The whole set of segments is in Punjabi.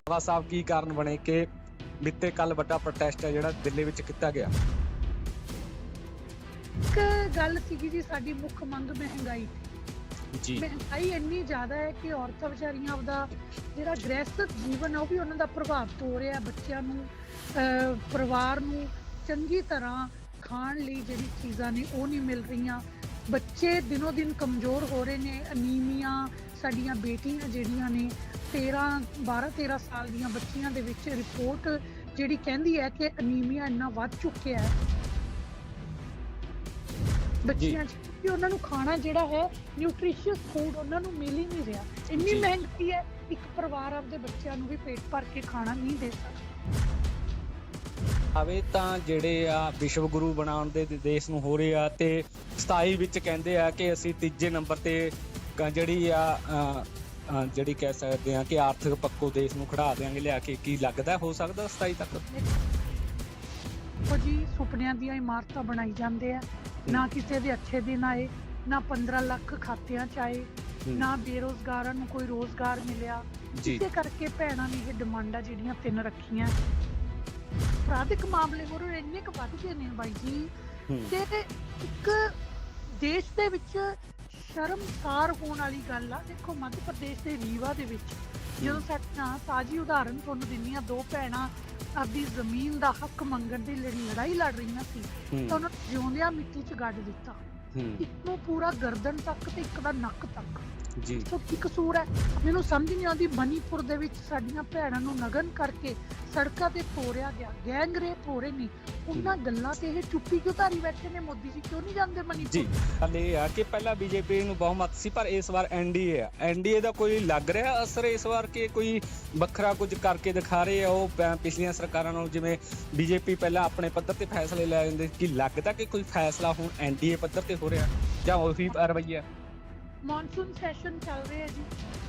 ਰੰਧਾਵਾ ਸਾਹਿਬ ਕੀ ਕਾਰਨ ਬਣੇ ਕਿ ਬਿੱਤੇ ਕੱਲ ਵੱਡਾ ਪ੍ਰੋਟੈਸਟ ਹੈ ਜਿਹੜਾ ਦਿੱਲੀ ਵਿੱਚ ਕੀਤਾ ਗਿਆ? ਇੱਕ ਗੱਲ ਸੀਗੀ ਜੀ ਸਾਡੀ ਮੁੱਖ ਮੰਗ ਮਹਿੰਗਾਈ ਜੀ। ਮਹਿੰਗਾਈ ਇੰਨੀ ਜ਼ਿਆਦਾ ਹੈ ਕਿ ਔਰਤਾਂ ਵਿਚਾਰੀਆਂ ਆਪਦਾ ਜਿਹੜਾ ਗ੍ਰਹਿਸਥ ਜੀਵਨ ਆ ਉਹ ਵੀ ਉਹਨਾਂ ਦਾ ਪ੍ਰਭਾਵਿਤ ਹੋ ਰਿਹਾ ਬੱਚਿਆਂ ਨੂੰ ਪਰਿਵਾਰ ਨੂੰ ਚੰਗੀ ਤਰ੍ਹਾਂ ਖਾਣ ਲਈ ਜਿਹੜੀ ਚੀਜ਼ਾਂ ਨੇ ਉਹ ਨਹੀਂ ਮਿਲ ਰਹੀਆਂ। ਬੱਚੇ ਦਿਨੋ ਦਿਨ ਕਮਜ਼ੋਰ ਹੋ ਰਹੇ ਨੇ ਅਨੀਮੀਆ ਸਾਡੀਆਂ ਬੇਟੀਆਂ ਜਿਹੜੀਆਂ ਨੇ 13 12 13 ਸਾਲ ਦੀਆਂ ਬੱਚੀਆਂ ਦੇ ਵਿੱਚ ਰਿਪੋਰਟ ਜਿਹੜੀ ਕਹਿੰਦੀ ਹੈ ਕਿ ਅਨੀਮੀਆ ਇੰਨਾ ਵੱਧ ਚੁੱਕਿਆ ਹੈ। ਬੱਚਿਆਂ 'ਚ ਕਿ ਉਹਨਾਂ ਨੂੰ ਖਾਣਾ ਜਿਹੜਾ ਹੈ ਨਿਊਟ੍ਰੀਸ਼ੀਅਸ ਫੂਡ ਉਹਨਾਂ ਨੂੰ ਮਿਲ ਹੀ ਨਹੀਂ ਰਿਹਾ। ਇੰਨੀ ਜੀ। ਮਹਿੰਗਾਈ ਹੈ ਇੱਕ ਪਰਿਵਾਰ ਆਪਦੇ ਬੱਚਿਆਂ ਨੂੰ ਵੀ ਪੇਟ ਭਰ ਕੇ ਖਾਣਾ ਨਹੀਂ ਦੇ ਸਕਦਾ। ਆਵੇ ਤਾਂ ਜਿਹੜੇ ਆ ਵਿਸ਼ਵ ਗੁਰੂ ਬਣਾਉਣ ਦੇ ਦੇਸ਼ ਨੂੰ ਹੋ ਰਹੇ ਆ ਤੇ 27 ਵਿੱਚ ਕਹਿੰਦੇ ਆ ਕਿ ਅਸੀਂ ਤੀਜੇ ਨੰਬਰ ਤੇ ਜਿਹੜੀ ਆ ਜਿਹੜੀ ਕਹਿ ਸਕਦੇ ਆ ਕਿ ਆਰਥਿਕ ਪੱਖੋਂ ਦੇਸ਼ ਨੂੰ ਖੜਾ ਦੇਾਂਗੇ ਲਿਆ ਕੇ ਕੀ ਲੱਗਦਾ ਹੋ ਸਕਦਾ 27 ਤੱਕ? ਜੀ ਸੁਪਨਿਆਂ ਦੀਆਂ ਇਮਾਰਤਾਂ ਬਣਾਈ ਜਾਂਦੇ ਆ। ਨਾ ਕਿਸੇ ਦੇ ਅੱਛੇ ਦਿਨ ਆਏ ਨਾ 15 ਲੱਖ ਖਾਤਿਆਂ ਚ ਆਏ ਹੂੰ। ਨਾ ਬੇਰੋਜ਼ਗਾਰਾਂ ਨੂੰ ਕੋਈ ਰੋਜ਼ਗਾਰ ਮਿਲਿਆ। ਜੀ। ਇਸੇ ਕਰਕੇ ਭੈਣਾਂ ਨੇ ਇਹ ਡਿਮਾਂਡਾਂ ਜਿਹੜੀਆਂ ਤਿੰਨ ਰੱਖੀਆਂ। ਅਪਰਾਧਿਕ ਮਾਮਲੇ ਹੋਰ ਇੰਨੇ ਕੁ ਵੱਧ ਗਏ ਨੇ ਬਾਈ ਜੀ ਹੂੰ। ਤੇ ਇੱਕ ਦੇਸ਼ ਦੇ ਵਿੱਚ ਸ਼ਰਮਸਾਰ ਹੋਣ ਵਾਲੀ ਗੱਲ ਆ। ਦੇਖੋ ਮੱਧ ਪ੍ਰਦੇਸ਼ ਦੇ ਰੀਵਾ ਦੇ ਵਿੱਚ ਜਦੋਂ ਸਾਡੀਆਂ ਤਾਜੀ ਉਦਾਹਰਨ ਤੁਹਾਨੂੰ ਦਿੰਦੀਆਂ ਦੋ ਭੈਣਾਂ ਆਪਦੀ ਜ਼ਮੀਨ ਦਾ ਹੱਕ ਮੰਗਣ ਦੀ ਲੜੀ ਲੜਾਈ ਲੜ ਰਹੀਆਂ ਸੀ ਤਾਂ ਉਹਨਾਂ ਨੂੰ ਜਿਉਂਦਿਆਂ ਮਿੱਟੀ 'ਚ ਗੱਡ ਦਿੱਤਾ। ਇੱਕ ਨੂੰ ਪੂਰਾ ਗਰਦਨ ਤੱਕ ਤੇ ਇੱਕ ਦਾ ਨੱਕ ਤੱਕ। ਜੀ। ਸੋ ਕੀ ਕਸੂਰ ਹੈ? ਮੈਨੂੰ ਸਮਝ ਨਹੀਂ ਆਉਂਦੀ ਮਨੀਪੁਰ ਦੇ ਵਿੱਚ ਸਾਡੀਆਂ ਭੈਣਾਂ ਨੂੰ ਨਗਨ ਕਰਕੇ ਸੜਕਾਂ ਤੇ ਤੋੜਿਆ ਗਿਆ। ਗੈਂਗ ਰੇਪ ਹੋ ਰਹੇ ਨੇ। ਉਹਨਾਂ ਗੱਲਾਂ ਤੇ ਇਹ ਚੁੱਪੀ ਕਿਉਂ ਧਾਰੀ ਬੈਠੇ ਨੇ? ਮੋਦੀ ਜੀ ਕਿਉਂ ਨਹੀਂ ਜਾਂਦੇ ਜੀ ਮਨੀਪੁਰ ਗੱਲ ਇਹ ਆ ਕਿ ਪਹਿਲਾਂ ਬੀਜੇਪੀ ਨੂੰ ਬਹੁਮਤ ਸੀ ਪਰ ਇਸ ਵਾਰ ਐਨਡੀਏ ਆ। ਐਨਡੀਏ ਦਾ ਕੋਈ ਲੱਗ ਰਿਹਾ ਅਸਰ ਇਸ ਵਾਰ ਕਿ ਕੋਈ ਵੱਖਰਾ ਕੁਝ ਕਰਕੇ ਦਿਖਾ ਰਹੇ ਆ? ਉਹ ਪ- ਪਿਛਲੀਆਂ ਸਰਕਾਰਾਂ ਨਾਲ ਜਿਵੇਂ ਬੀਜੇਪੀ ਪਹਿਲਾਂ ਆਪਣੇ ਪੱਧਰ ਤੇ ਫੈਸਲੇ ਲੈ ਜਾਂਦੇ ਕੀ ਲੱਗਦਾ ਕਿ ਕੋਈ ਫੈਸਲਾ ਹੁਣ ਐਨਡੀਏ ਪੱਧਰ ਤੇ ਹੋ ਰਿਹਾ? ਜਾਂ ਉਹੀ ਰਵਈਆ ਮੌਨਸੂਨ ਸੈਸ਼ਨ ਚੱਲ ਰਿਹਾ ਜੀ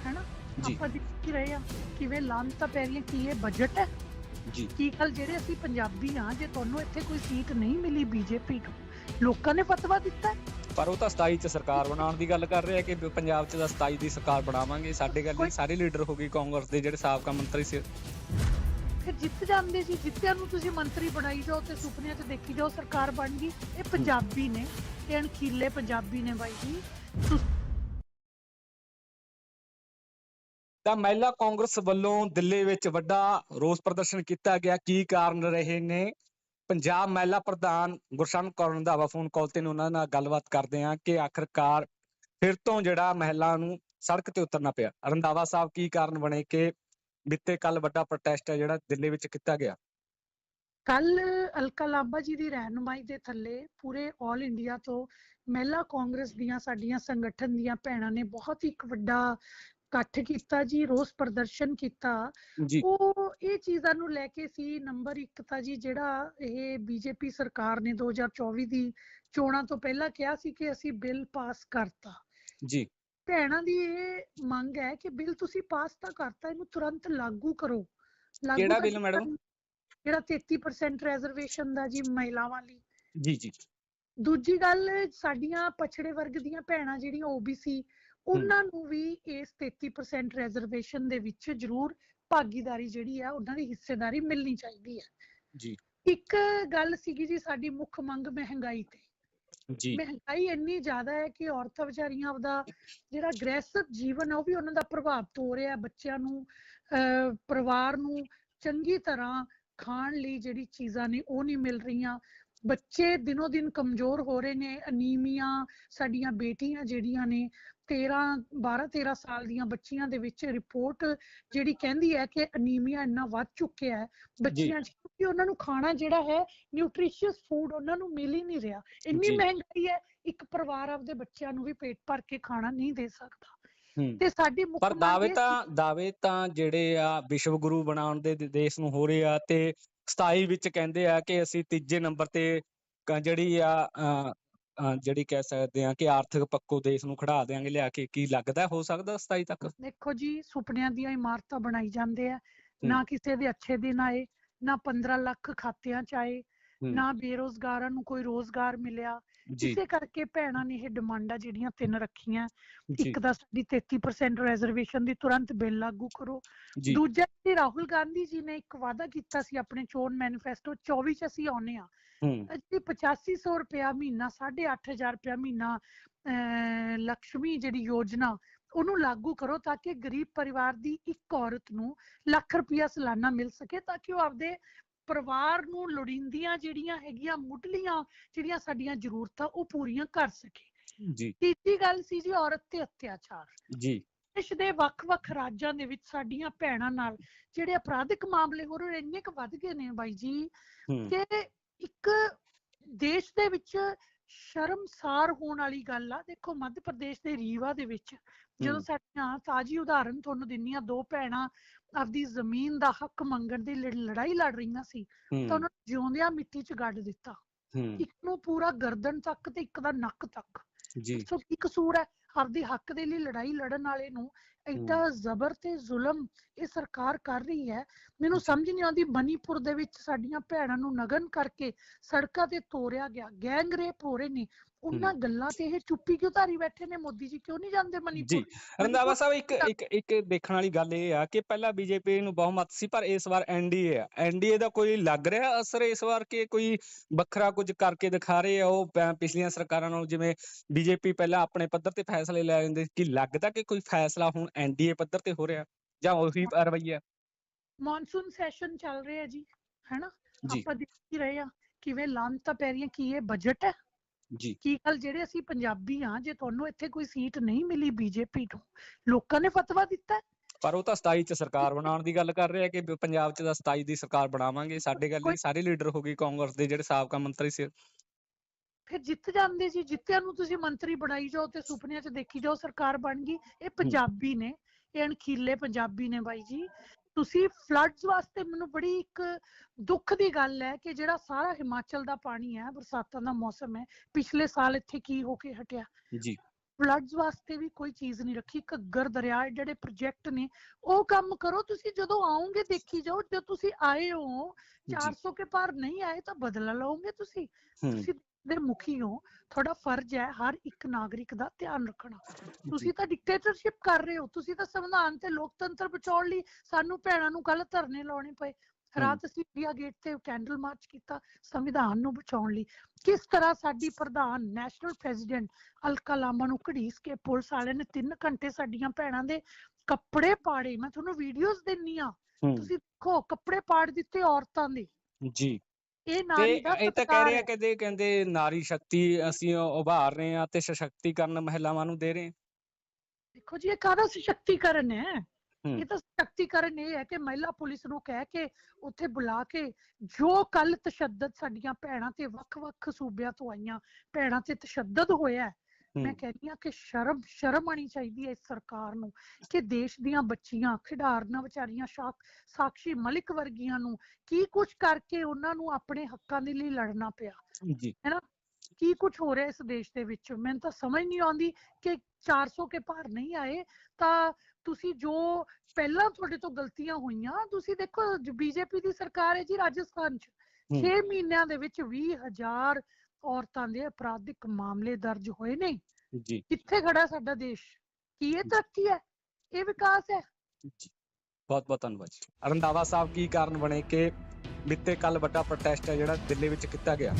ਹੈਨਾ? ਜੀ। ਆਪਾਂ ਦੇਖ ਹੀ ਰਹੇ ਆ ਕਿਵੇਂ ਲਾਂਤਾ ਪੈ ਰਹੀਆਂ ਕੀ ਇਹ ਬਜਟ ਹੈ? ਜੀ। ਕੀ ਗੱਲ ਜਿਹੜੇ ਅਸੀਂ ਪੰਜਾਬੀ ਆ ਜੇ ਤੁਹਾਨੂੰ ਇੱਥੇ ਕੋਈ ਸੀਟ ਨਹੀਂ ਮਿਲੀ ਬੀਜੇਪੀ ਨੂੰ ਲੋਕਾਂ ਨੇ ਫਤਵਾ ਦਿੱਤਾ ਹੈ। ਪਰ ਉਹ ਤਾਂ 27 ਚ ਸਰਕਾਰ ਬਣਾਉਣ ਦੀ ਗੱਲ ਕਰ ਰਿਹਾ ਕਿ ਪੰਜਾਬ ਚ ਤਾਂ 27 ਦੀ ਸਰਕਾਰ ਬਣਾਵਾਂਗੇ। ਸਾਡੇ ਗੱਲ ਨਹੀਂ ਸਾਰੇ ਲੀਡਰ ਹੋ ਗਏ ਕਾਂਗਰਸ ਦੇ ਜਿਹੜੇ ਸਾਬਕਾ ਮੰਤਰੀ ਸੀ। ਫਿਰ ਜਿੱਤ ਜਾਂਦੇ ਸੀ ਜਿੱਤਿਆਂ ਨੂੰ ਤੁਸੀਂ ਮੰਤਰੀ ਬਣਾਈ ਜਾਓ ਤੇ ਸੁਪਨਿਆਂ 'ਚ ਦੇਖੀ ਜਾਓ ਸਰਕਾਰ ਬਣ ਗਈ। ਇਹ ਪੰਜਾਬੀ ਨੇ ਇਹ ਅਣਖੀਲੇ ਪੰਜਾਬੀ ਨੇ ਬਾਈ ਜੀ। ਤੁਸੀਂ ਤਾਂ ਮਹਿਲਾ ਕਾਂਗਰਸ ਵੱਲੋਂ ਦਿੱਲੀ ਵਿੱਚ ਵੱਡਾ ਰੋਸ ਪ੍ਰਦਰਸ਼ਨ ਕੀਤਾ ਗਿਆ। ਕੀ ਕਾਰਨ ਰਹੇ ਨੇ? ਪੰਜਾਬ ਮਹਿਲਾ ਪ੍ਰਧਾਨ ਗੁਰਸ਼ਨ ਕੌਰ ਰੰਧਾਵਾ ਫੋਨ ਕਾਲ ਤੇ ਉਹਨਾਂ ਨਾਲ ਗੱਲਬਾਤ ਕਰਦੇ ਆ ਕਿ ਆਖਰਕਾਰ ਫਿਰ ਤੋਂ ਜਿਹੜਾ ਮਹਿਲਾ ਨੂੰ ਸੜਕ ਤੇ ਉਤਰਨਾ ਪਿਆ। ਰੰਧਾਵਾ ਸਾਹਿਬ, ਕੀ ਕਾਰਨ ਬਣੇ ਕਿ ਬਿੱਤੇ ਕੱਲ ਵੱਡਾ ਪ੍ਰੋਟੈਸਟ ਹੈ ਜਿਹੜਾ ਦਿੱਲੀ ਵਿੱਚ ਕੀਤਾ ਗਿਆ? ਕੱਲ ਅਲਕਾ ਲਾਂਬਾ ਜੀ ਦੀ ਰਹਿਨੁਮਾਈ ਦੇ ਥੱਲੇ ਪੂਰੇ 올 ਇੰਡੀਆ ਤੋਂ ਮਹਿਲਾ ਕਾਂਗਰਸ ਦੀਆਂ ਸਾਡੀਆਂ ਸੰਗਠਨ ਦੀਆਂ ਭੈਣਾਂ ਨੇ ਬਹੁਤ ਇੱਕ ਵੱਡਾ ਇਕੱਠ ਕੀਤਾ ਜੀ ਰੋਸ ਪ੍ਰਦਰਸ਼ਨ ਕੀਤਾ। ਉਹ ਇਹ ਚੀਜ਼ਾਂ ਨੂੰ ਲੈ ਕੇ ਸੀ ਨੰਬਰ 1 ਤਾਂ ਜੀ ਜਿਹੜਾ ਇਹ ਬੀਜੇਪੀ ਸਰਕਾਰ ਨੇ 2024 ਦੀ ਚੋਣਾਂ ਤੋਂ ਪਹਿਲਾਂ ਕਿਹਾ ਸੀ ਕਿ ਅਸੀਂ ਬਿੱਲ ਪਾਸ ਕਰਤਾ। ਜੀ। ਭੈਣਾਂ ਦੀ ਇਹ ਮੰਗ ਹੈ ਕਿ ਬਿੱਲ ਤੁਸੀਂ ਪਾਸ ਤਾਂ ਕਰਤਾ ਇਹਨੂੰ ਤੁਰੰਤ ਲਾਗੂ ਕਰੋ। ਕਿਹੜਾ ਬਿੱਲ ਮੈਡਮ? ਜਿਹੜਾ 33% ਰਿਜ਼ਰਵੇਸ਼ਨ ਦਾ ਜੀ ਮਹਿਲਾਵਾਂ ਲਈ। ਜੀ ਜੀ। ਦੂਜੀ ਗੱਲ ਸਾਡੀਆਂ ਪਛੜੇ ਵਰਗ ਦੀਆਂ ਭੈਣਾਂ ਜਿਹੜੀਆਂ OBC ਉਹਨਾਂ ਨੂੰ ਵੀ ਇਸ 33% ਰਿਜ਼ਰਵੇਸ਼ਨ ਦੇ ਵਿੱਚ ਜ਼ਰੂਰ ਭਾਗੀਦਾਰੀ ਜਿਹੜੀ ਹੈ ਉਹਨਾਂ ਦੀ ਹਿੱਸੇਦਾਰੀ ਮਿਲਣੀ ਚਾਹੀਦੀ ਹੈ ਜੀ। ਇੱਕ ਗੱਲ ਸੀਗੀ ਜੀ ਸਾਡੀ ਮੁੱਖ ਮੰਗ ਮਹਿੰਗਾਈ ਤੇ। ਜੀ। ਮਹਿੰਗਾਈ ਇੰਨੀ ਜ਼ਿਆਦਾ ਹੈ ਕਿ ਔਰਤਾਂ ਵਿਚਾਰੀਆਂ ਆਪਦਾ ਜਿਹੜਾ ਗ੍ਰਹਿਸਥ ਜੀਵਨ ਆ ਉਹ ਵੀ ਉਹਨਾਂ ਦਾ ਪ੍ਰਭਾਵਿਤ ਹੋ ਰਿਹਾ। ਬੱਚਿਆਂ ਨੂੰ ਪਰਿਵਾਰ ਨੂੰ ਚੰਗੀ ਤਰ੍ਹਾਂ ਖਾਣ ਲਈ ਜਿਹੜੀ ਚੀਜ਼ਾਂ ਨੇ ਉਹ ਨਹੀਂ ਮਿਲ ਰਹੀਆਂ। ਬੱਚੇ ਦਿਨੋ ਦਿਨ ਕਮਜ਼ੋਰ ਹੋ ਰਹੇ ਨੇ ਅਨੀਮੀਆ ਸਾਡੀਆਂ ਬੇਟੀਆਂ ਜਿਹੜੀਆਂ ਨੇ 13 12 13 ਸਾਲ ਦੀਆਂ ਬੱਚੀਆਂ ਦੇ ਵਿੱਚ ਰਿਪੋਰਟ ਜਿਹੜੀ ਕਹਿੰਦੀ ਹੈ ਕਿ ਅਨੀਮੀਆ ਇੰਨਾ ਵੱਧ ਚੁੱਕਿਆ ਹੈ। ਬੱਚਿਆਂ 'ਚ ਕਿਉਂਕਿ ਉਹਨਾਂ ਨੂੰ ਖਾਣਾ ਜਿਹੜਾ ਹੈ ਨਿਊਟ੍ਰੀਸ਼ੀਅਸ ਫੂਡ ਉਹਨਾਂ ਨੂੰ ਮਿਲ ਹੀ ਨਹੀਂ ਰਿਹਾ। ਇੰਨੀ। ਮਹਿੰਗਾਈ ਹੈ ਇੱਕ ਪਰਿਵਾਰ ਆਪਦੇ ਬੱਚਿਆਂ ਨੂੰ ਵੀ ਪੇਟ ਭਰ ਕੇ ਖਾਣਾ ਨਹੀਂ ਦੇ ਸਕਦਾ। ਤੇ ਸਾਡੀ ਮੁੱਖ ਪਰ ਦਾਅਵੇ ਤਾਂ ਦਾਅਵੇ ਤਾਂ ਜਿਹੜੇ ਆ ਵਿਸ਼ਵ ਗੁਰੂ ਬਣਾਉਣ ਦੇ ਦੇਸ਼ ਨੂੰ ਹੋ ਰਹੇ ਆ ਤੇ 27 ਵਿੱਚ ਕਹਿੰਦੇ ਆ ਕਿ ਅਸੀਂ ਤੀਜੇ ਨੰਬਰ ਤੇ ਜਿਹੜੀ ਆ ਜਿਹੜੀ ਕਹਿ ਸਕਦੇ ਆ ਕਿ ਆਰਥਿਕ ਪੱਖੋਂ ਦੇਸ਼ ਨੂੰ ਖੜਾ ਦੇਾਂਗੇ ਲਿਆ ਕੇ ਕੀ ਲੱਗਦਾ ਹੋ ਸਕਦਾ 27 ਤੱਕ? ਦੇਖੋ ਜੀ ਸੁਪਨਿਆਂ ਦੀਆਂ ਇਮਾਰਤਾਂ ਬਣਾਈ ਜਾਂਦੇ ਆ। ਨਾ ਕਿਸੇ ਦੇ ਅੱਛੇ ਦਿਨ ਆਏ ਨਾ 15 ਲੱਖ ਖਾਤਿਆਂ ਚ ਆਏ। ਨਾ ਬੇਰੋਜ਼ਗਾਰਾਂ ਨੂੰ ਕੋਈ ਰੋਜ਼ਗਾਰ ਮਿਲਿਆ। ਇਸੇ ਕਰਕੇ ਭੈਣਾਂ ਨੇ ਇਹ ਡਿਮਾਂਡਾਂ ਜਿਹੜੀਆਂ ਤਿੰਨ ਰੱਖੀਆਂ। ਇੱਕ ਤਾਂ ਸਾਡੀ 33% ਰਿਜ਼ਰਵੇਸ਼ਨ ਦੀ ਤੁਰੰਤ ਬਿੱਲ ਲਾਗੂ ਕਰੋ। ਦੂਜਾ ਜੀ ਰਾਹੁਲ ਗਾਂਧੀ ਜੀ ਨੇ ਇੱਕ ਵਾਅਦਾ ਕੀਤਾ ਸੀ ਆਪਣੇ ਚੋਣ ਮੈਨੀਫੈਸਟੋ 24 ਚ ਅਸੀਂ ਆਉਨੇ ਆ ਅਸੀਂ 8500 ਰੁਪਇਆ ਮਹੀਨਾ 8500 ਰੁਪਇਆ ਮਹੀਨਾ ਲక్ష్ਮੀ ਜਿਹੜੀ ਯੋਜਨਾ ਉਹਨੂੰ ਲਾਗੂ ਕਰੋ ਤਾਂ ਕਿ ਗਰੀਬ ਪਰਿਵਾਰ ਦੀ ਇੱਕ ਔਰਤ ਨੂੰ ਲੱਖ ਰੁਪਇਆ ਸਾਲਾਨਾ ਮਿਲ ਸਕੇ ਤਾਂ ਕਿ ਉਹ ਆਪਦੇ ਪਰਿਵਾਰ ਨੂੰ ਲੋੜੀਂਦੀਆਂ ਜਿਹੜੀਆਂ ਹੈਗੀਆਂ ਮੁੱਢਲੀਆਂ ਜਿਹੜੀਆਂ ਸਾਡੀਆਂ ਜ਼ਰੂਰਤਾਂ ਉਹ ਪੂਰੀਆਂ ਕਰ ਸਕੇ। ਜੀ। ਤੀਜੀ ਗੱਲ ਸੀ ਜੀ ਔਰਤ ਤੇ ਅਤਿਆਚਾਰ। ਜੀ। ਦੇਸ਼ ਦੇ ਵੱਖ-ਵੱਖ ਰਾਜਾਂ ਦੇ ਵਿੱਚ ਸਾਡੀਆਂ ਭੈਣਾਂ ਨਾਲ ਜਿਹੜੇ ਅਪਰਾਧਿਕ ਮਾਮਲੇ ਹੋ ਰਹੇ ਇੰਨੇ ਕੁ ਵੱਧ ਗਏ ਨੇ ਬਾਈ ਜੀ ਕਿ ਇੱਕ ਦੇਸ਼ ਦੇ ਵਿੱਚ ਸ਼ਰਮਸਾਰ ਹੋਣ ਵਾਲੀ ਗੱਲ ਆ ਦੇਖੋ ਮੱਧ ਪ੍ਰਦੇਸ਼ ਦੇ ਰੀਵਾ ਦੇ ਵਿੱਚ ਜਦੋਂ। ਸਾਡੀਆਂ ਤਾਜੀ ਉਦਾਹਰਨ ਤੁਹਾਨੂੰ ਦਿੰਨੀ ਆ ਦੋ ਭੈਣਾਂ ਆਪਦੀ ਜ਼ਮੀਨ ਦਾ ਹੱਕ ਮੰਗਣ ਦੀ ਲੜ- ਲੜਾਈ ਲੜ ਰਹੀਆਂ ਸੀ ਤਾਂ ਉਹਨਾਂ ਨੂੰ ਜਿਉਂਦਿਆਂ ਮਿੱਟੀ 'ਚ ਗੱਡ ਦਿੱਤਾ। ਇੱਕ ਨੂੰ ਪੂਰਾ ਗਰਦਨ ਤੱਕ ਤੇ ਇੱਕ ਦਾ ਨੱਕ ਤੱਕ। ਜੀ। ਸੋ ਕੀ ਕਸੂਰ ਹੈ? ਆਪਦੇ ਹੱਕ ਦੇ ਲਈ ਲੜਾਈ ਲੜਨ ਵਾਲੇ ਨੂੰ ਐਡਾ ਜ਼ਬਰ ਤੇ ਜ਼ੁਲਮ ਇਹ ਸਰਕਾਰ ਕਰ ਰਹੀ ਹੈ। ਮੈਨੂੰ। ਸਮਝ ਨਹੀਂ ਆਉਂਦੀ ਮਨੀਪੁਰ ਦੇ ਵਿੱਚ ਸਾਡੀਆਂ ਭੈਣਾਂ ਨੂੰ ਨਗਨ ਕਰਕੇ ਸੜਕਾਂ ਤੇ ਤੋਰਿਆ ਗਿਆ। ਗੈਂਗ ਰੇਪ ਹੋ ਰਹੇ ਨੇ। ਉਹਨਾਂ ਗੱਲਾਂ ਤੇ ਇਹ ਚੁੱਪੀ ਕਿਉਂ ਧਾਰੀ ਬੈਠੇ ਨੇ? ਮੋਦੀ ਜੀ ਕਿਉਂ ਨਹੀਂ ਜਾਂਦੇ ਜੀ ਮਨੀਪੁਰ? ਰੰਦਾਵਾ ਸਾਹਿਬ ਇੱਕ ਇੱਕ ਇੱਕ ਦੇਖਣ ਵਾਲੀ ਗੱਲ ਇਹ ਆ ਕਿ ਪਹਿਲਾਂ ਬੀਜੇਪੀ ਨੂੰ ਬਹੁਮਤ ਸੀ ਪਰ ਇਸ ਵਾਰ ਐਨਡੀਏ ਆ। ਐਨਡੀਏ ਦਾ ਕੋਈ ਲੱਗ ਰਿਹਾ ਅਸਰ ਇਸ ਵਾਰ ਕਿ ਕੋਈ ਵੱਖਰਾ ਕੁਝ ਕਰਕੇ ਦਿਖਾ ਰਹੇ ਆ? ਉਹ ਪਿਛਲੀਆਂ ਸਰਕਾਰਾਂ ਨਾਲ ਜਿਵੇਂ ਬੀਜੇਪੀ ਪਹਿਲਾਂ ਆਪਣੇ ਪੱਧਰ ਤੇ ਫੈਸਲੇ ਲੈ ਲੈਂਦੇ ਕਿ ਲੱਗਦਾ ਕਿ ਕੋਈ ਫੈਸਲਾ ਹੁਣ ਐਨਡੀਏ ਪੱਧਰ ਤੇ ਹੋ ਰਿਹਾ? ਜਾਂ ਉਹੀ ਰਵੱਈਆ? ਮੌਨਸੂਨ ਸੈਸ਼ਨ ਚੱਲ ਰਿਹਾ ਜੀ ਹੈਨਾ? ਜੀ। ਆਪਾਂ ਦੇਖ ਹੀ ਰਹੇ ਆ ਕਿਵੇਂ ਲਾਂਤਾਂ ਪੈ ਰਹੀਆਂ ਕੀ ਇਹ ਬਜਟ ਹੈ? ਜੀ। ਕੀ ਗੱਲ ਜਿਹੜੇ ਅਸੀਂ ਪੰਜਾਬੀ ਆ ਜੇ ਤੁਹਾਨੂੰ ਇੱਥੇ ਕੋਈ ਸੀਟ ਨਹੀਂ ਮਿਲੀ ਬੀਜੇਪੀ ਤੋਂ ਲੋਕਾਂ ਨੇ ਫਤਵਾ ਦਿੱਤਾ? ਹੈ। ਪਰ ਉਹ ਤਾਂ 27 ਚ ਸਰਕਾਰ ਬਣਾਉਣ ਦੀ ਗੱਲ ਕਰ ਰਿਹਾ ਕਿ ਪੰਜਾਬ ਚ ਤਾਂ 27 ਦੀ ਸਰਕਾਰ ਬਣਾਵਾਂਗੇ। ਸਾਡੇ ਗੱਲ ਨਹੀਂ ਸਾਰੇ ਲੀਡਰ ਹੋ ਗਏ ਕਾਂਗਰਸ ਦੇ ਜਿਹੜੇ ਸਾਬਕਾ ਮੰਤਰੀ ਸੀ। ਫਿਰ ਜਿੱਤ ਜਾਂਦੇ ਜੀ ਜਿੱਤਿਆਂ ਨੂੰ ਤੁਸੀਂ ਮੰਤਰੀ ਬਣਾਈ ਜਾਓ ਤੇ ਸੁਪਨਿਆਂ 'ਚ ਦੇਖੀ ਜਾਓ ਸਰਕਾਰ ਬਣ ਗਈ। ਇਹ ਪੰਜਾਬੀ ਨੇ ਇਹ ਅਣਖੀਲੇ ਪੰਜਾਬੀ ਨੇ ਬਾਈ ਜੀ। ਤੁਸੀਂ ਫਲੱਡਸ ਵਾਸਤੇ ਮੈਨੂੰ ਬੜੀ ਇੱਕ ਦੁੱਖ ਦੀ ਗੱਲ ਹੈ ਕਿ ਜਿਹੜਾ ਸਾਰਾ ਹਿਮਾਚਲ ਦਾ ਪਾਣੀ ਹੈ ਬਰਸਾਤਾਂ ਦਾ ਮੌਸਮ ਹੈ ਪਿਛਲੇ ਸਾਲ ਇੱਥੇ ਕੀ ਹੋ ਕੇ ਹਟਿਆ? ਜੀ। ਫਲੱਡਸ ਵਾਸਤੇ ਵੀ ਕੋਈ ਚੀਜ਼ ਨਹੀਂ ਰੱਖੀ ਘੱਗਰ ਦਰਿਆ ਜਿਹੜੇ ਪ੍ਰੋਜੈਕਟ ਨੇ ਉਹ ਕੰਮ ਕਰੋ ਤੁਸੀਂ ਜਦੋਂ ਆਓਗੇ ਦੇਖੀ ਜਾਓ ਜੇ ਤੁਸੀਂ ਆਏ ਹੋ ਜੀ। 400 ਕੇ ਪਾਰ ਨਹੀਂ ਆਏ ਤਾਂ ਬਦਲਾ ਲਓਗੇ ਤੁਸੀਂ। ਤੁਸੀਂ ਦੇ ਮੁਖੀ ਹੋ ਤੁਹਾਡਾ ਫਰਜ਼ ਹੈ ਹਰ ਇੱਕ ਨਾਗਰਿਕ ਦਾ ਧਿਆਨ ਰੱਖਣਾ। ਤੁਸੀਂ ਤਾਂ ਡਿਕਟੇਟਰਸ਼ਿਪ ਕਰ ਰਹੇ ਹੋ ਤੁਸੀਂ ਤਾਂ ਸੰਵਿਧਾਨ ਤੇ ਲੋਕਤੰਤਰ ਬਚਾਉਣ ਲਈ ਸਾਨੂੰ ਭੈਣਾਂ ਨੂੰ ਕੱਲ ਧਰਨੇ ਲਾਉਣੇ ਪਏ। ਰਾਤ ਅਸੀਂ ਇੰਡੀਆ ਗੇਟ ਤੇ ਕੈਂਡਲ ਮਾਰਚ ਕੀਤਾ ਸੰਵਿਧਾਨ ਨੂੰ ਬਚਾਉਣ ਲਈ। ਕਿਸ ਤਰ੍ਹਾਂ ਸਾਡੀ ਪ੍ਰਧਾਨ ਨੈਸ਼ਨਲ ਪ੍ਰੈਜ਼ੀਡੈਂਟ ਅਲਕਾ ਲਾਮਾ ਨੂੰ ਘੜੀਸ ਕੇ ਪੁਲਿਸ ਵਾਲਿਆਂ ਨੇ 3 ਘੰਟੇ ਸਾਡੀਆਂ ਭੈਣਾਂ ਦੇ ਕੱਪੜੇ ਪਾੜੇ? ਮੈਂ ਤੁਹਾਨੂੰ ਵੀਡੀਓਜ਼ ਦਿੰਨੀ ਆ ਤੁਸੀਂ ਦੇਖੋ ਕੱਪੜੇ ਪਾੜ ਦਿੱਤੇ ਔਰਤਾਂ ਦੇ। ਜੀ। ਇਹ ਤੇ ਨਾਰੀ ਦਾ ਇਹ ਤਾਂ ਕਹਿ ਸਤਿਕਾਰ ਰਹੇ ਆ ਹੈ ਕਿ ਕਹਿੰਦੇ ਨਾਰੀ ਸ਼ਕਤੀ ਅਸੀਂ ਉ- ਉਭਾਰ ਰਹੇ ਆ ਤੇ ਸਸ਼ਕਤੀਕਰਨ ਮਹਿਲਾਵਾਂ ਨੂੰ ਦੇ ਰਹੇ ਆ ਦੇਖੋ ਜੀ ਇਹ ਕਾਹਦਾ ਸਸ਼ਕਤੀਕਰਨ ਹੈ? ਹੂੰ। ਇਹ ਤਾਂ ਸਸ਼ਕਤੀਕਰਨ ਇਹ ਹੈ ਕਿ ਮਹਿਲਾ ਪੁਲਿਸ ਨੂੰ ਕਹਿ ਕੇ ਉੱਥੇ ਬੁਲਾ ਕੇ ਜੋ ਕੱਲ ਤਸ਼ੱਦਦ ਸਾਡੀਆਂ ਭੈਣਾਂ ਤੇ ਵੱਖ-ਵੱਖ ਸੂਬਿਆਂ ਤੋਂ ਆਈਆਂ ਭੈਣਾਂ ਤੇ ਤਸ਼ੱਦਦ ਹੋਇਆ ਹੈ, ਮੈਂ ਕਹਿੰਦੀ ਆ ਕਿ ਸ਼ਰਮ ਸ਼ਰਮ ਆਣੀ ਚਾਹੀਦੀ ਹੈ ਇਸ ਸਰਕਾਰ ਨੂੰ ਕਿ ਦੇਸ਼ ਦੀਆਂ ਬੱਚੀਆਂ ਖਿਡਾਰਨਾਂ ਵਿਚਾਰੀਆਂ ਸ਼ਾਕ ਸਾਕਸ਼ੀ ਮਲਿਕ ਵਰਗੀਆਂ ਨੂੰ ਕੀ ਕੁਝ ਕਰਕੇ ਉਹਨਾਂ ਨੂੰ ਆਪਣੇ ਹੱਕਾਂ ਦੇ ਲਈ ਲੜਨਾ ਪਿਆ। ਜੀ। ਕੀ ਕੁਝ ਹੋ ਰਿਹਾ ਇਸ ਦੇਸ਼ ਦੇ ਵਿੱਚ? ਮੈਨੂੰ ਤਾਂ ਸਮਝ ਨਹੀਂ ਆਉਂਦੀ ਕਿ 400 ਕੇ ਪਾਰ ਨਹੀਂ ਆਏ ਤਾਂ ਤੁਸੀਂ ਜੋ ਪਹਿਲਾਂ ਤੁਹਾਡੇ ਤੋਂ ਗਲਤੀਆਂ ਹੋਈਆਂ ਤੁਸੀਂ ਦੇਖੋ ਬੀਜੇਪੀ ਦੀ ਸਰਕਾਰ ਹੈ ਜੀ ਰਾਜਸਥਾਨ 'ਚ। ਹੂੰ। 6 ਮਹੀਨਿਆਂ ਦੇ ਵਿੱਚ 20000 ਔਰਤਾਂ ਦੇ ਅਪਰਾਧਿਕ ਮਾਮਲੇ ਦਰਜ ਹੋਏ ਨੇ। ਜੀ। ਕਿੱਥੇ ਖੜਾ ਸਾਡਾ ਦੇਸ਼? ਕੀ ਇਹ ਤਰੱਕੀ ਹੈ? ਇਹ ਵਿਕਾਸ ਹੈ? ਜੀ। ਬਹੁਤ ਬਹੁਤ ਧੰਨਵਾਦ ਜੀ। ਰੰਦਾਵਾ ਸਾਹਿਬ ਕੀ ਕਾਰਨ ਬਣੇ ਕਿ ਬਿੱਤੇ ਕੱਲ ਵੱਡਾ ਪ੍ਰੋਟੈਸਟ ਹੈ ਜਿਹੜਾ ਦਿੱਲੀ ਵਿੱਚ ਕੀਤਾ ਗਿਆ?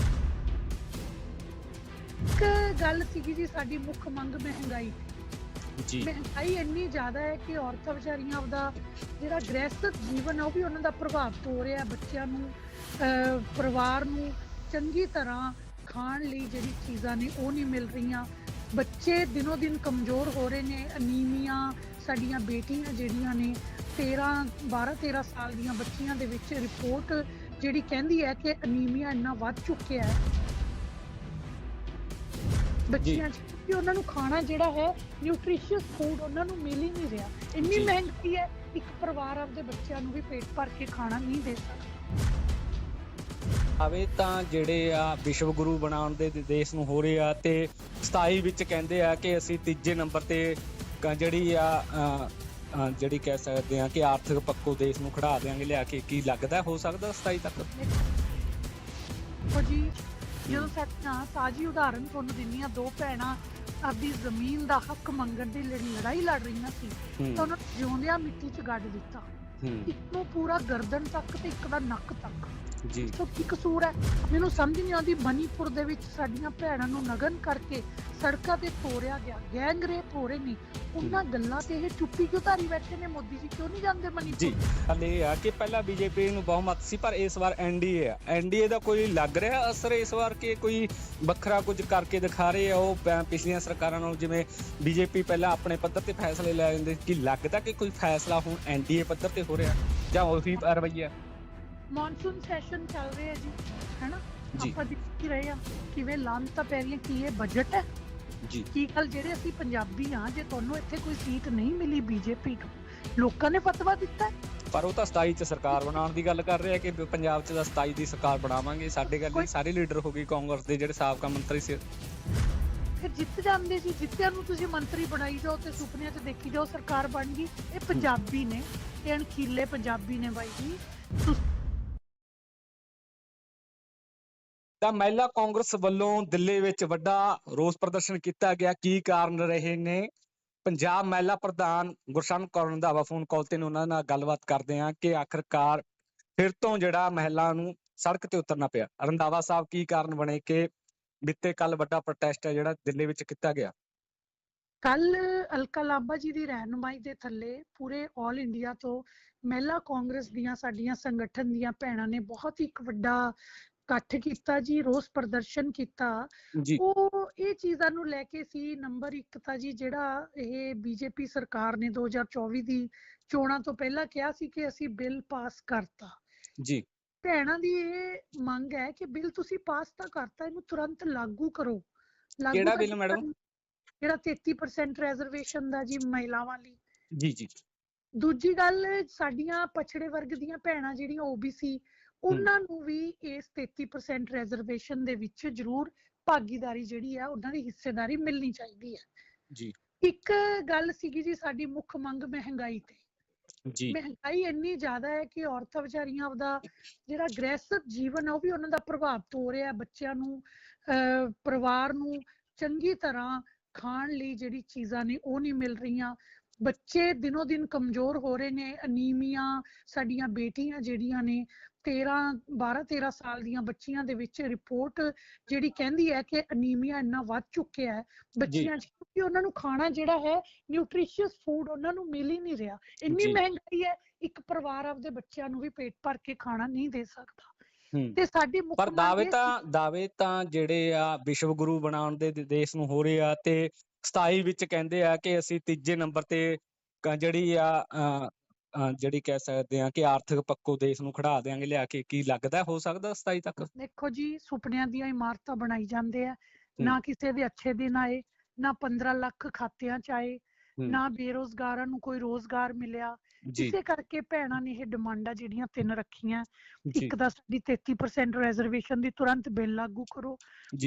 ਇੱਕ ਗੱਲ ਸੀਗੀ ਜੀ ਸਾਡੀ ਮੁੱਖ ਮੰਗ ਮਹਿੰਗਾਈ। ਜੀ। ਮਹਿੰਗਾਈ ਇੰਨੀ ਜ਼ਿਆਦਾ ਹੈ ਕਿ ਔਰਤਾਂ ਵਿਚਾਰੀਆਂ ਆਪਦਾ ਜਿਹੜਾ ਗ੍ਰਹਿਸਥ ਜੀਵਨ ਹੈ ਉਹ ਵੀ ਉਹਨਾਂ ਦਾ ਪ੍ਰਭਾਵ ਹੋ ਰਿਹਾ ਬੱਚਿਆਂ ਨੂੰ ਪਰਿਵਾਰ ਨੂੰ। ਚੰਗੀ ਤਰ੍ਹਾਂ ਖਾਣ ਲਈ ਜਿਹੜੀ ਚੀਜ਼ਾਂ ਨੇ ਉਹ ਨਹੀਂ ਮਿਲ ਰਹੀਆਂ। ਬੱਚੇ ਦਿਨੋ ਦਿਨ ਕਮਜ਼ੋਰ ਹੋ ਰਹੇ ਨੇ ਅਨੀਮੀਆ ਸਾਡੀਆਂ ਬੇਟੀਆਂ ਜਿਹੜੀਆਂ ਨੇ 13 12 13 ਸਾਲ ਦੀਆਂ ਬੱਚੀਆਂ ਦੇ ਵਿੱਚ ਰਿਪੋਰਟ ਜਿਹੜੀ ਕਹਿੰਦੀ ਹੈ ਕਿ ਅਨੀਮੀਆ ਇੰਨਾ ਵੱਧ ਚੁੱਕਿਆ ਹੈ। ਬੱਚਿਆਂ 'ਚ ਕਿ ਉਹਨਾਂ ਨੂੰ ਖਾਣਾ ਜਿਹੜਾ ਹੈ ਨਿਊਟ੍ਰੀਸ਼ੀਅਸ ਫੂਡ ਉਹਨਾਂ ਨੂੰ ਮਿਲ ਹੀ ਨਹੀਂ ਰਿਹਾ। ਇੰਨੀ ਜੀ। ਮਹਿੰਗਾਈ ਹੈ ਇੱਕ ਪਰਿਵਾਰ ਆਪਦੇ ਬੱਚਿਆਂ ਨੂੰ ਵੀ ਪੇਟ ਭਰ ਕੇ ਖਾਣਾ ਨਹੀਂ ਦੇ ਸਕਦਾ। ਆਵੇ ਤਾਂ ਜਿਹੜੇ ਆ ਵਿਸ਼ਵ ਗੁਰੂ ਬਣਾਉਣ ਦੇ ਦੇਸ਼ ਨੂੰ ਹੋ ਰਹੇ ਆ ਤੇ 27 ਵਿੱਚ ਕਹਿੰਦੇ ਆ ਕਿ ਅਸੀਂ ਤੀਜੇ ਨੰਬਰ ਤੇ ਜਿਹੜੀ ਆ ਜਿਹੜੀ ਕਹਿ ਸਕਦੇ ਆ ਕਿ ਆਰਥਿਕ ਪੱਖੋਂ ਦੇਸ਼ ਨੂੰ ਖੜਾ ਦੇਾਂਗੇ ਲਿਆ ਕੇ ਕੀ ਲੱਗਦਾ ਹੋ ਸਕਦਾ 27 ਤੱਕ? ਜੀ ਜਦੋਂ ਸਾਡੀਆਂ ਤਾਜੀ ਉਦਾਹਰਨ ਤੁਹਾਨੂੰ ਦਿੰਨੀ ਆ ਦੋ ਭੈਣਾਂ ਆਪਦੀ ਜ਼ਮੀਨ ਦਾ ਹੱਕ ਮੰਗਣ ਦੀ ਲੜ- ਲੜਾਈ ਲੜ ਰਹੀਆਂ ਸੀ ਤਾਂ ਉਹਨਾਂ ਜਿਉਂਦਿਆਂ ਮਿੱਟੀ 'ਚ ਗੱਡ ਦਿੱਤਾ। ਇੱਕ ਨੂੰ ਪੂਰਾ ਗਰਦਨ ਤੱਕ ਤੇ ਇੱਕ ਦਾ ਨੱਕ ਤੱਕ। ਜੀ। ਸੋ ਕੀ ਕਸੂਰ ਹੈ? ਮੈਨੂੰ ਸਮਝ ਨਹੀਂ ਆਉਂਦੀ ਮਨੀਪੁਰ ਦੇ ਵਿੱਚ ਸਾਡੀਆਂ ਭੈਣਾਂ ਨੂੰ ਨਗਨ ਕਰਕੇ ਸੜਕਾਂ ਤੇ ਤੋਰਿਆ ਗਿਆ। ਗੈਂਗ ਰੇਪ ਹੋ ਰਹੇ ਨੇ। ਉਹਨਾਂ ਗੱਲਾਂ ਤੇ ਇਹ ਚੁੱਪੀ ਕਿਉਂ ਧਾਰੀ ਬੈਠੇ ਨੇ ਮੋਦੀ ਜੀ? ਕਿਉਂ ਨਹੀਂ ਜਾਂਦੇ ਜੀ ਮਨੀਪੁਰ ਹਾਲੇ ਇਹ ਆ ਕਿ ਪਹਿਲਾਂ ਬੀਜੇਪੀ ਨੂੰ ਬਹੁਮਤ ਸੀ ਪਰ ਇਸ ਵਾਰ ਐਨਡੀਏ ਆ। ਐਨਡੀਏ ਦਾ ਕੋਈ ਲੱਗ ਰਿਹਾ ਅਸਰ ਇਸ ਵਾਰ ਕਿ ਕੋਈ ਵੱਖਰਾ ਕੁਝ ਕਰਕੇ ਦਿਖਾ ਰਹੇ ਆ? ਉਹ ਪ- ਪਿਛਲੀਆਂ ਸਰਕਾਰਾਂ ਨਾਲ ਜਿਵੇਂ ਬੀਜੇਪੀ ਪਹਿਲਾਂ ਆਪਣੇ ਪੱਧਰ ਤੇ ਫੈਸਲੇ ਲੈ ਜਾਂਦੇ ਕਿ ਲੱਗਦਾ ਕਿ ਕੋਈ ਫੈਸਲਾ ਹੁਣ ਐਨਡੀਏ ਪੱਧਰ ਤੇ ਹੋ ਰਿਹਾ? ਜਾਂ ਉਹੀ ਰਵਈਆ ਮੌਨਸੂਨ ਸੈਸ਼ਨ ਚੱਲ ਰਿਹਾ ਜੀ ਹੈਨਾ? ਜੀ। ਆਪਾਂ ਦੇਖ ਹੀ ਰਹੇ ਆ ਕਿਵੇਂ ਲਾਂਤਾਂ ਪੈ ਰਹੀਆਂ ਕੀ ਇਹ ਬਜਟ ਹੈ? ਜੀ। ਕੀ ਗੱਲ ਜਿਹੜੇ ਅਸੀਂ ਪੰਜਾਬੀ ਆ ਜੇ ਤੁਹਾਨੂੰ ਇੱਥੇ ਕੋਈ ਸੀਟ ਨਹੀਂ ਮਿਲੀ ਬੀਜੇਪੀ ਨੂੰ ਲੋਕਾਂ ਨੇ ਫਤਵਾ ਦਿੱਤਾ ਹੈ। ਪਰ ਉਹ ਤਾਂ 27 ਚ ਸਰਕਾਰ ਬਣਾਉਣ ਦੀ ਗੱਲ ਕਰ ਰਿਹਾ ਕਿ ਪੰਜਾਬ ਚ ਤਾਂ 27 ਦੀ ਸਰਕਾਰ ਬਣਾਵਾਂਗੇ ਸਾਡੇ ਗੱਲ ਸਾਰੇ ਲੀਡਰ ਹੋ ਗਏ ਕਾਂਗਰਸ ਦੇ ਜਿਹੜੇ ਸਾਬਕਾ ਮੰਤਰੀ ਸੀ। ਫਿਰ ਜਿੱਤ ਜਾਂਦੇ ਸੀ ਜਿੱਤਿਆਂ ਨੂੰ ਤੁਸੀਂ ਮੰਤਰੀ ਬਣਾਈ ਜਾਓ ਤੇ ਸੁਪਨਿਆਂ 'ਚ ਦੇਖੀ ਜਾਓ ਸਰਕਾਰ ਬਣ ਗਈ ਇਹ ਪੰਜਾਬੀ ਨੇ ਇਹ ਅਣਖੀਲੇ ਪੰਜਾਬੀ ਨੇ ਬਾਈ ਜੀ। ਤੁਸੀਂ ਤਾਂ ਮਹਿਲਾ ਕਾਂਗਰਸ ਵੱਲੋਂ ਦਿੱਲੀ ਵਿੱਚ ਵੱਡਾ ਰੋਸ ਪ੍ਰਦਰਸ਼ਨ ਕੀਤਾ ਗਿਆ। ਕੀ ਕਾਰਨ ਰਹੇ ਨੇ? ਪੰਜਾਬ ਮਹਿਲਾ ਪ੍ਰਧਾਨ ਗੁਰਸ਼ਨ ਕੌਰ ਰੰਧਾਵਾ ਫੋਨ ਕਾਲ ਤੇ ਉਹਨਾਂ ਨਾਲ ਗੱਲਬਾਤ ਕਰਦੇ ਹਾਂ ਕਿ ਆਖਰਕਾਰ ਫਿਰ ਤੋਂ ਜਿਹੜਾ ਮਹਿਲਾ ਨੂੰ ਸੜਕ ਤੇ ਉਤਰਨਾ ਪਿਆ। ਰੰਧਾਵਾ ਸਾਹਿਬ, ਕੀ ਕਾਰਨ ਬਣੇ ਕਿ ਬਿੱਤੇ ਕੱਲ ਵੱਡਾ ਪ੍ਰੋਟੈਸਟ ਹੈ ਜਿਹੜਾ ਦਿੱਲੀ ਵਿੱਚ ਕੀਤਾ ਗਿਆ? ਕੱਲ ਅਲਕਾ ਲਾਂਬਾ ਜੀ ਦੀ ਰਹਿਨੁਮਾਈ ਦੇ ਥੱਲੇ ਪੂਰੇ 올 ਇੰਡੀਆ ਤੋਂ ਮਹਿਲਾ ਕਾਂਗਰਸ ਦੀਆਂ ਸਾਡੀਆਂ ਸੰਗਠਨ ਦੀਆਂ ਭੈਣਾਂ ਨੇ ਬਹੁਤ ਹੀ ਇੱਕ ਵੱਡਾ ਇਕੱਠ ਕੀਤਾ ਜੀ ਰੋਸ ਪ੍ਰਦਰਸ਼ਨ ਕੀਤਾ ਉਹ ਇਹ ਚੀਜ਼ਾਂ ਨੂੰ ਲੈ ਕੇ ਸੀ ਨੰਬਰ 1 ਤਾਂ ਜੀ ਜਿਹੜਾ ਇਹ ਬੀਜੇਪੀ ਸਰਕਾਰ ਨੇ 2024 ਦੀ ਚੋਣਾਂ ਤੋਂ ਪਹਿਲਾਂ ਕਿਹਾ ਸੀ ਕਿ ਅਸੀਂ ਬਿੱਲ ਪਾਸ ਕਰਤਾ। ਜੀ। ਭੈਣਾਂ ਦੀ ਇਹ ਮੰਗ ਹੈ ਕਿ ਬਿੱਲ ਤੁਸੀਂ ਪਾਸ ਤਾਂ ਕਰਤਾ ਇਹਨੂੰ ਤੁਰੰਤ ਲਾਗੂ ਕਰੋ। ਕਿਹੜਾ ਬਿੱਲ ਮੈਡਮ? ਜਿਹੜਾ 33% ਰਿਜ਼ਰਵੇਸ਼ਨ ਦਾ ਜੀ ਮਹਿਲਾਵਾਂ ਲਈ। ਜੀ ਜੀ। ਦੂਜੀ ਗੱਲ ਸਾਡੀਆਂ ਪਛੜੇ ਵਰਗ ਦੀਆਂ ਭੈਣਾਂ ਜਿਹੜੀਆਂ OBC ਉਹਨਾਂ ਨੂੰ ਵੀ ਇਸ 33% ਰਿਜ਼ਰਵੇਸ਼ਨ ਦੇ ਵਿੱਚ ਜ਼ਰੂਰ ਭਾਗੀਦਾਰੀ ਜਿਹੜੀ ਆ ਉਹਨਾਂ ਦੀ ਹਿੱਸੇਦਾਰੀ ਮਿਲਣੀ ਚਾਹੀਦੀ ਹੈ ਜੀ। ਇੱਕ ਗੱਲ ਸੀਗੀ ਜੀ ਸਾਡੀ ਮੁੱਖ ਮੰਗ ਮਹਿੰਗਾਈ ਤੇ। ਜੀ। ਮਹਿੰਗਾਈ ਇੰਨੀ ਜ਼ਿਆਦਾ ਹੈ ਕਿ ਔਰਤਾਂ ਵਿਚਾਰੀਆਂ ਆਪਦਾ ਜਿਹੜਾ ਗ੍ਰਹਿਸਥ ਜੀਵਨ ਹੈ ਉਹ ਵੀ ਉਹਨਾਂ ਦਾ ਪ੍ਰਭਾਵ ਤੋ ਰਿਹਾ ਬੱਚਿਆਂ ਨੂੰ ਪਰਿਵਾਰ ਨੂੰ ਚੰਗੀ ਤਰ੍ਹਾਂ ਖਾਣ ਲਈ ਜਿਹੜੀ ਚੀਜ਼ਾਂ ਨੇ ਉਹ ਨਹੀਂ ਮਿਲ ਰਹੀਆਂ। ਬੱਚੇ ਦਿਨੋ ਦਿਨ ਕਮਜ਼ੋਰ ਹੋ ਰਹੇ ਨੇ ਅਨੀਮੀਆ ਸਾਡੀਆਂ ਬੇਟੀਆਂ ਜਿਹੜੀਆਂ ਨੇ 13 12 13 ਸਾਲ ਦੀਆਂ ਬੱਚੀਆਂ ਦੇ ਵਿੱਚ ਰਿਪੋਰਟ ਜਿਹੜੀ ਕਹਿੰਦੀ ਹੈ ਕਿ ਅਨੀਮੀਆ ਇੰਨਾ ਵੱਧ ਚੁੱਕਿਆ ਹੈ। ਬੱਚੀਆਂ 'ਚ ਕਿ ਉਹਨਾਂ ਨੂੰ ਖਾਣਾ ਜਿਹੜਾ ਹੈ ਨਿਊਟ੍ਰੀਸ਼ੀਅਸ ਫੂਡ ਉਹਨਾਂ ਨੂੰ ਮਿਲ ਹੀ ਨਹੀਂ ਰਿਹਾ। ਇੰਨੀ। ਮਹਿੰਗਾਈ ਹੈ ਇੱਕ ਪਰਿਵਾਰ ਆਪਦੇ ਬੱਚਿਆਂ ਨੂੰ ਵੀ ਪੇਟ ਭਰ ਕੇ ਖਾਣਾ ਨਹੀਂ ਦੇ ਸਕਦਾ। ਤੇ ਸਾਡੀ ਮੁੱਖ ਪਰ ਦਾਅਵੇ ਤਾਂ ਦਾਅਵੇ ਤਾਂ ਜਿਹੜੇ ਆ ਵਿਸ਼ਵ ਗੁਰੂ ਬਣਾਉਣ ਦੇ ਦੇਸ਼ ਨੂੰ ਹੋ ਰਹੇ ਆ ਤੇ 27 ਵਿੱਚ ਕਹਿੰਦੇ ਆ ਕਿ ਅਸੀਂ ਤੀਜੇ ਨੰਬਰ ਤੇ ਜਿਹੜੀ ਆ ਜਿਹੜੀ ਕਹਿ ਸਕਦੇ ਆ ਕਿ ਆਰਥਿਕ ਪੱਖੋਂ ਦੇਸ਼ ਨੂੰ ਖੜਾ ਦੇਾਂਗੇ ਲਿਆ ਕੇ ਕੀ ਲੱਗਦਾ ਹੋ ਸਕਦਾ 27 ਤੱਕ ਦੇਖੋ ਜੀ ਸੁਪਨਿਆਂ ਦੀਆਂ ਇਮਾਰਤਾਂ ਬਣਾਈ ਜਾਂਦੇ ਆ ਨਾ ਕਿਸੇ ਦੇ ਅੱਛੇ ਦਿਨ ਆਏ ਨਾ 15 ਲੱਖ ਖਾਤਿਆਂ ਚ ਆਏ ਹੂੰ। ਨਾ ਬੇਰੋਜ਼ਗਾਰਾਂ ਨੂੰ ਕੋਈ ਰੋਜ਼ਗਾਰ ਮਿਲਿਆ ਇਸੇ ਕਰਕੇ ਭੈਣਾਂ ਨੇ ਇਹ ਡਿਮਾਂਡਾਂ ਜਿਹੜੀਆਂ ਤਿੰਨ ਰੱਖੀਆਂ। ਇੱਕ ਤਾਂ ਸਾਡੀ 33% ਰਿਜ਼ਰਵੇਸ਼ਨ ਦੀ ਤੁਰੰਤ ਬਿੱਲ ਲਾਗੂ ਕਰੋ।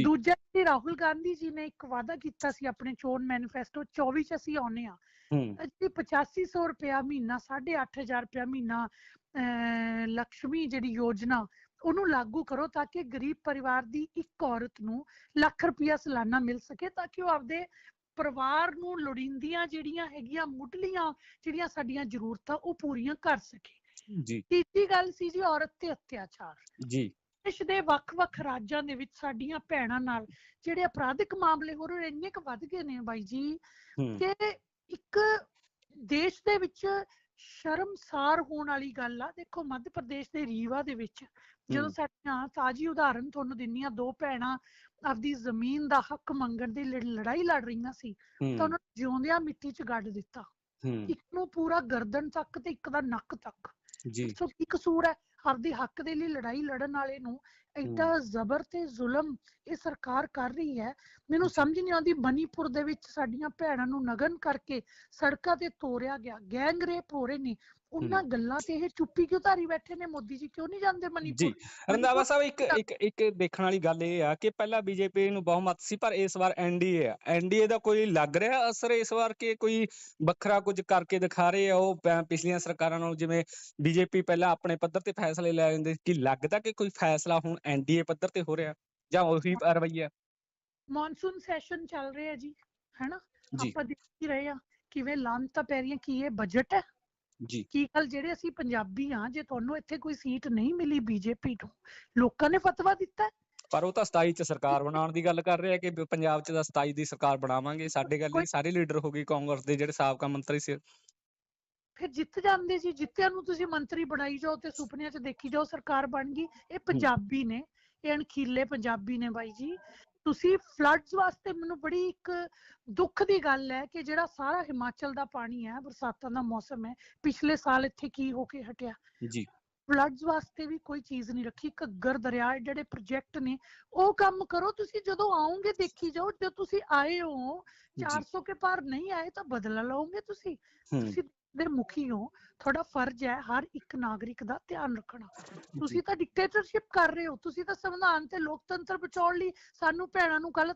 ਦੂਜਾ ਜੀ ਰਾਹੁਲ ਗਾਂਧੀ ਜੀ ਨੇ ਇੱਕ ਵਾਅਦਾ ਕੀਤਾ ਸੀ ਆਪਣੇ ਚੋਣ ਮੈਨੀਫੈਸਟੋ 24 ਚ ਅਸੀਂ ਆਉਨੇ ਆ ਜੀ 8500 ਰੁਪਇਆ ਮਹੀਨਾ 8500 ਰੁਪਇਆ ਮਹੀਨਾ ਲక్ష్ਮੀ ਜਿਹੜੀ ਯੋਜਨਾ ਉਹਨੂੰ ਲਾਗੂ ਕਰੋ ਤਾਂ ਕਿ ਗਰੀਬ ਪਰਿਵਾਰ ਦੀ ਇੱਕ ਔਰਤ ਨੂੰ ਲੱਖ ਰੁਪਇਆ ਸਾਲਾਨਾ ਮਿਲ ਸਕੇ ਤਾਂ ਕਿ ਉਹ ਆਪਦੇ ਪਰਿਵਾਰ ਨੂੰ ਲੋੜੀਂਦੀਆਂ ਜਿਹੜੀਆਂ ਹੈਗੀਆਂ ਮੁੱਢਲੀਆਂ ਜਿਹੜੀਆਂ ਸਾਡੀਆਂ ਜ਼ਰੂਰਤਾਂ ਉਹ ਪੂਰੀਆਂ ਕਰ ਸਕੇ। ਜੀ। ਤੀਜੀ ਗੱਲ ਸੀ ਜੀ ਔਰਤ ਤੇ ਅਤਿਆਚਾਰ। ਜੀ। ਦੇਸ਼ ਦੇ ਵੱਖ-ਵੱਖ ਰਾਜਾਂ ਦੇ ਵਿੱਚ ਸਾਡੀਆਂ ਭੈਣਾਂ ਨਾਲ ਜਿਹੜੇ ਅਪਰਾਧਿਕ ਮਾਮਲੇ ਹੋ ਰਹੇ ਇੰਨੇ ਕੁ ਵੱਧ ਗਏ ਨੇ ਬਾਈ ਜੀ ਕਿ ਇੱਕ ਦੇਸ਼ ਦੇ ਵਿੱਚ ਸ਼ਰਮਸਾਰ ਹੋਣ ਵਾਲੀ ਗੱਲ ਆ। ਦੇਖੋ ਮੱਧ ਪ੍ਰਦੇਸ਼ ਦੇ ਰੀਵਾ ਦੇ ਵਿੱਚ ਜਦੋਂ। ਸਾਡੀਆਂ ਤਾਜੀ ਉਦਾਹਰਨ ਤੁਹਾਨੂੰ ਦਿੰਨੀਆਂ ਦੋ ਭੈਣਾਂ ਆਪਦੀ ਜ਼ਮੀਨ ਦਾ ਹੱਕ ਮੰਗਣ ਦੀ ਲੜ- ਲੜਾਈ ਲੜ ਰਹੀਆਂ ਸੀ ਤਾਂ ਉਹਨਾਂ ਨੂੰ ਜਿਉਂਦਿਆਂ ਮਿੱਟੀ 'ਚ ਗੱਡ ਦਿੱਤਾ। ਇੱਕ ਨੂੰ ਪੂਰਾ ਗਰਦਨ ਤੱਕ ਤੇ ਇੱਕ ਦਾ ਨੱਕ ਤੱਕ। ਜੀ। ਸੋ ਕੀ ਕਸੂਰ ਹੈ। ਆਪਦੇ ਹੱਕ ਦੇ ਲਈ ਲੜਾਈ ਲੜਨ ਵਾਲੇ ਨੂੰ ਐਡਾ ਜ਼ਬਰ ਤੇ ਜ਼ੁਲਮ ਇਹ ਸਰਕਾਰ ਕਰ ਰਹੀ ਹੈ ਮੈਨੂੰ ਸਮਝ ਨਹੀਂ ਆਉਂਦੀ ਮਨੀਪੁਰ ਦੇ ਵਿੱਚ ਸਾਡੀਆਂ ਭੈਣਾਂ ਨੂੰ ਨਗਨ ਕਰਕੇ ਸੜਕਾਂ ਤੇ ਤੋਰਿਆ ਗਿਆ ਗੈਂਗ ਰੇਪ ਹੋ ਰਹੇ ਨੇ ਉਹਨਾਂ ਗੱਲਾਂ ਤੇ ਇਹ ਚੁੱਪੀ ਕਿਉਂ ਧਾਰੀ ਬੈਠੇ ਨੇ? ਮੋਦੀ ਜੀ ਕਿਉਂ ਨਹੀਂ ਜਾਂਦੇ ਜੀ ਮਨੀਪੁਰ ਰੰਧਾਵਾ ਮਨੀਪੁਰ ਸਾਹਿਬ ਇੱਕ ਇੱਕ ਇੱਕ ਦੇਖਣ ਵਾਲੀ ਗੱਲ ਇਹ ਆ ਕਿ ਪਹਿਲਾਂ ਬੀਜੇਪੀ ਨੂੰ ਬਹੁਮਤ ਸੀ ਪਰ ਇਸ ਵਾਰ ਐਨਡੀਏ ਆ। ਐਨਡੀਏ ਦਾ ਕੋਈ ਲੱਗ ਰਿਹਾ ਅਸਰ ਇਸ ਵਾਰ ਕਿ ਕੋਈ ਵੱਖਰਾ ਕੁਝ ਕਰਕੇ ਦਿਖਾ ਰਹੇ ਆ? ਉਹ ਪਿਛਲੀਆਂ ਸਰਕਾਰਾਂ ਨਾਲ ਜਿਵੇਂ ਬੀਜੇਪੀ ਪਹਿਲਾਂ ਆਪਣੇ ਪੱਧਰ ਤੇ ਫੈਸਲੇ ਲੈ ਜਾਂਦੇ ਕਿ ਲੱਗਦਾ ਕਿ ਕੋਈ ਫੈਸਲਾ ਹੁਣ ਐਨਡੀਏ ਪੱਧਰ ਤੇ ਹੋ ਰਿਹਾ? ਜਾਂ ਉਹੀ ਰਵੱਈਆ ਮੌਨਸੂਨ ਸੈਸ਼ਨ ਚੱਲ ਰਿਹਾ ਜੀ ਹੈਨਾ? ਜੀ। ਆਪਾਂ ਦੇਖ ਹੀ ਰਹੇ ਆ ਕਿਵੇਂ ਲਾਂਤਾਂ ਪੈ ਰਹੀਆਂ ਕੀ ਇਹ ਬਜਟ ਹੈ? ਜੀ। ਕੀ ਗੱਲ ਜਿਹੜੇ ਅਸੀਂ ਪੰਜਾਬੀ ਆ ਜੇ ਤੁਹਾਨੂੰ ਇੱਥੇ ਕੋਈ ਸੀਟ ਨਹੀਂ ਮਿਲੀ ਬੀਜੇਪੀ ਤੋਂ ਲੋਕਾਂ ਨੇ ਫਤਵਾ ਦਿੱਤਾ। ਪਰ ਉਹ ਤਾਂ 27 ਚ ਸਰਕਾਰ ਬਣਾਉਣ ਦੀ ਗੱਲ ਕਰ ਰਿਹਾ ਕਿ ਪੰਜਾਬ ਚ ਤਾਂ 27 ਦੀ ਸਰਕਾਰ ਬਣਾਵਾਂਗੇ ਸਾਡੇ ਗੱਲ ਨਹੀਂ ਸਾਰੇ ਲੀਡਰ ਹੋ ਗਏ ਕਾਂਗਰਸ ਦੇ ਜਿਹੜੇ ਸਾਬਕਾ ਮੰਤਰੀ ਸੀ। ਫਿਰ ਜਿੱਤ ਜਾਂਦੇ ਜੀ ਜਿੱਤਿਆਂ ਨੂੰ ਤੁਸੀਂ ਮੰਤਰੀ ਬਣਾਈ ਜਾਓ ਤੇ ਸੁਪਨਿਆਂ 'ਚ ਦੇਖੀ ਜਾਓ ਸਰਕਾਰ ਬਣ ਗਈ ਇਹ ਪੰਜਾਬੀ ਨੇ ਇਹ ਅਣਖੀਲੇ ਪੰਜਾਬੀ ਨੇ ਬਾਈ ਜੀ। ਤੁਸੀਂ ਫਲੱਡਸ ਵਾਸਤੇ ਮੈਨੂੰ ਬੜੀ ਇੱਕ ਦੁੱਖ ਦੀ ਗੱਲ ਹੈ ਕਿ ਜਿਹੜਾ ਸਾਰਾ ਹਿਮਾਚਲ ਦਾ ਪਾਣੀ ਹੈ ਬਰਸਾਤਾਂ ਦਾ ਮੌਸਮ ਹੈ ਪਿਛਲੇ ਸਾਲ ਇੱਥੇ ਕੀ ਹੋ ਕੇ ਹਟਿਆ? ਜੀ। ਫਲੱਡਸ ਵਾਸਤੇ ਵੀ ਕੋਈ ਚੀਜ਼ ਨਹੀਂ ਰੱਖੀ ਘੱਗਰ ਦਰਿਆ ਜਿਹੜੇ ਪ੍ਰੋਜੈਕਟ ਨੇ ਉਹ ਕੰਮ ਕਰੋ ਤੁਸੀਂ ਜਦੋਂ ਆਓਗੇ ਦੇਖੀ ਜਾਓ ਜੇ ਤੁਸੀਂ ਆਏ ਹੋ ਜੀ। 400 ਕੇ ਪਾਰ ਨਹੀਂ ਆਏ ਤਾਂ ਬਦਲਾ ਲਓਗੇ ਤੁਸੀਂ। ਤੁਸੀਂ ਦੇ ਮੁਖੀ ਹੋ ਤੁਹਾਡਾ ਫਰਜ਼ ਹੈ ਹਰ ਇੱਕ ਨਾਗਰਿਕ ਦਾ ਧਿਆਨ ਰੱਖਣਾ। ਤੁਸੀਂ ਤਾਂ ਡਿਕਟੇਟਰਸ਼ਿਪ ਕਰ ਰਹੇ ਹੋ। ਤੁਸੀਂ ਤਾਂ ਸੰਵਿਧਾਨ ਤੇ ਲੋਕਤੰਤਰ ਬਚਾਉਣ ਲਈ ਸਾਨੂੰ ਭੈਣਾਂ ਨੂੰ ਕੱਲ